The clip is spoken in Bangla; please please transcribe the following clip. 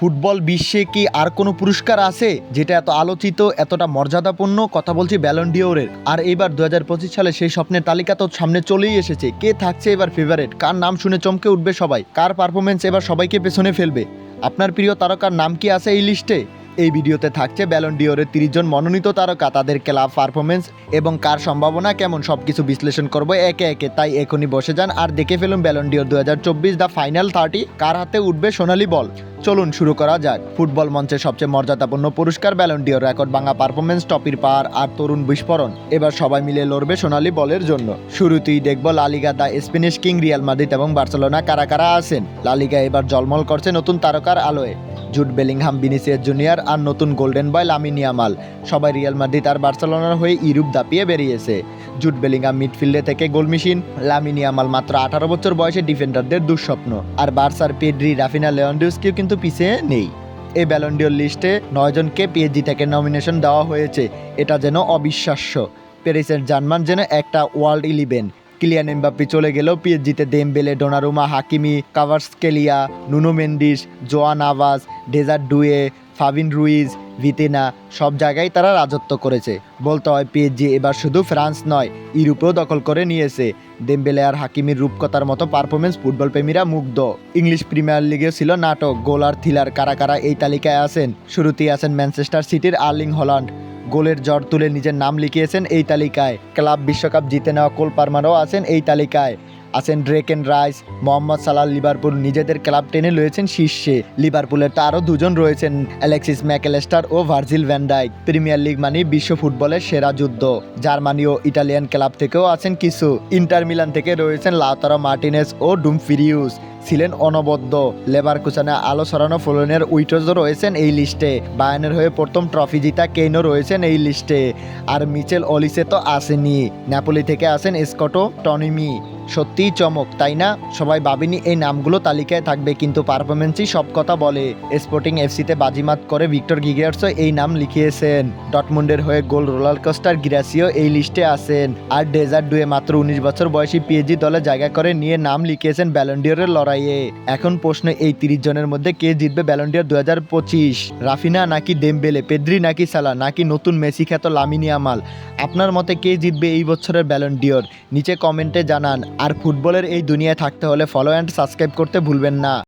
ফুটবল বিশ্বে কি আর কোনো পুরস্কার আছে? যেটা এত আলোচিত, এতটা মর্যাদাপূর্ণ? কথা বলছি ব্যালন্ডিওরের আর এবার দু হাজার পঁচিশ সালে সেই স্বপ্নের তালিকা তো সামনে চলেই এসেছে। কে থাকছে এবার ফেভারেট কার নাম শুনে চমকে উঠবে সবাই? কার পারফরমেন্স এবার সবাইকে পেছনে ফেলবে? আপনার প্রিয় তারকার নাম কি আছে এই লিস্টে এই ভিডিওতে থাকছে ব্যালন্ডিওরের তিরিশ জন মনোনীত তারকা, তাদের ক্লাব পারফরমেন্স এবং কার সম্ভাবনা কেমন সব কিছু বিশ্লেষণ করব একে একে। তাই এখনই বসে যান আর দেখে ফেলুন ব্যালন্ডিওর দু হাজার চব্বিশ দ্য ফাইনাল থার্টি কার হাতে উঠবে সোনালি বল? চলুন শুরু করা যাক। ফুটবল মঞ্চের সবচেয়ে মর্যাদাপূর্ণ পুরস্কার ব্যালন্ডিওর রেকর্ড ভাঙা পারফরমেন্স টপির পার আর তরুণ বিস্ফোরণ। এবার সবাই মিলে লড়বে সোনালি বলের জন্য। শুরুতেই দেখব La Liga the Spanish king, Real Madrid এবং বার্সেলোনা কারা কারা আছেন? লালিগা এবার জলমল করছে নতুন তারকার আলোয়। জুট বেলিংহাম, বিনিসিয়াস জুনিয়র আর নতুন গোল্ডেন বয় লামিনিয়ামাল সবাই রিয়াল মাদ্রিদ আর বার্সেলোনার হয়ে ইউরোপ দাপিয়ে বেরিয়েছে। জুট বেলিংহাম মিডফিল্ডে থেকে গোল মেশিন লামিনিয়ামাল মাত্র আঠারো বছর বয়সে ডিফেন্ডারদের দুঃস্বপ্ন। আর বার্সার পেড্রি রাফিনা লেওয়ান্ডুস্কিও কিন্তু পিছিয়ে নেই। এই ব্যালন্ডিওর লিস্টে নয়জনকে পিএইচজি থেকে নমিনেশন দেওয়া হয়েছে। এটা যেন অবিশ্বাস্য। প্যারিসের জার্মান যেন একটা ওয়ার্ল্ড ইলেভেন কিলিয়ান এমবাপ্পি চলে গেলেও পিএইচজিতে Dembele, Donnarumma, Hakimi, Kvaratskhelia, Nuno Mendes, Joao Neves, Desire ডুয়ে, ফাবিন Ruiz, ভিতেনা, সব জায়গায় তারা রাজত্ব করেছে। বলতে হয় পিএইচজি এবার শুধু ফ্রান্স নয়, ইউরোপেও দখল করে নিয়েছে। দেমবেলে আর হাকিমির রূপকথার মতো পারফরমেন্স ফুটবল প্রেমীরা মুগ্ধ। ইংলিশ প্রিমিয়ার লিগেও ছিল নাটক, গোল আর থ্রিলার কারা কারা এই তালিকায় আছেন? শুরুতেই আছেন ম্যানচেস্টার সিটির আর্লিং হল্যান্ড গোলের জ্বর তুলে নিজের নাম লিখিয়েছেন এই তালিকায়। ক্লাব বিশ্বকাপ জিতে নেওয়া কোল পারমারও আছেন এই তালিকায়। আছেন Declan Rice, Mohamed Salah Liverpool নিজেদের ক্লাব টেনে রয়েছেন শীর্ষে। লিভারপুলের তো আরও দুজন রয়েছেন, অ্যালেক্সিস ম্যাকেলেস্টার ও Virgil van Dijk Premier League মানে বিশ্ব ফুটবলের সেরা যুদ্ধ। জার্মানি ও ইটালিয়ান ক্লাব থেকেও আছেন কিছু। ইন্টার মিলান থেকে রয়েছেন লাউতারা মার্টিনেস ও ডুমফিরিউস। ছিলেন অনবদ্য। লেবার কুচানে আলো সরানো ফোলনের উইটজও রয়েছেন এই লিস্টে। বায়ানের হয়ে প্রথম ট্রফি জিতা কেইনও রয়েছেন এই লিস্টে। আর মিচেল অলিসে তো আসেনি। ন্যাপোলি থেকে আসেন স্কটো টনিমি। সত্যিই চমক, তাই না? সবাই ভাবেনি এই নামগুলো তালিকায় থাকবে, কিন্তু পারফরমেন্সই সব কথা বলে। স্পোর্টিং এফসিতে বাজিমাত করে ভিক্টর গিগার্সও এই নাম লিখিয়েছেন। ডটমুন্ডের হয়ে গোল রোলার কোস্টার গিরাসিও এই লিস্টে আছেন। আর ডেজার্ট ডুয়ে মাত্র উনিশ বছর বয়সী পিএজি দলে জায়গা করে নিয়ে নাম লিখিয়েছেন ব্যালন্ডিয়রের লড়াইয়ে। এখন প্রশ্ন এই তিরিশ জনের মধ্যে কে জিতবে ব্যালন্ডিয়র দু হাজার পঁচিশ? রাফিনা নাকি দেমবেলে, পেদ্রি নাকি সালা নাকি নতুন মেসি খ্যাত লামিনী আমাল আপনার মতে কে জিতবে এই বছরের ব্যালন্ডিয়র নিচে কমেন্টে জানান। আর ফুটবলের এই দুনিয়ায় থাকতে হলে ফলো অ্যান্ড সাবস্ক্রাইব করতে ভুলবেন না।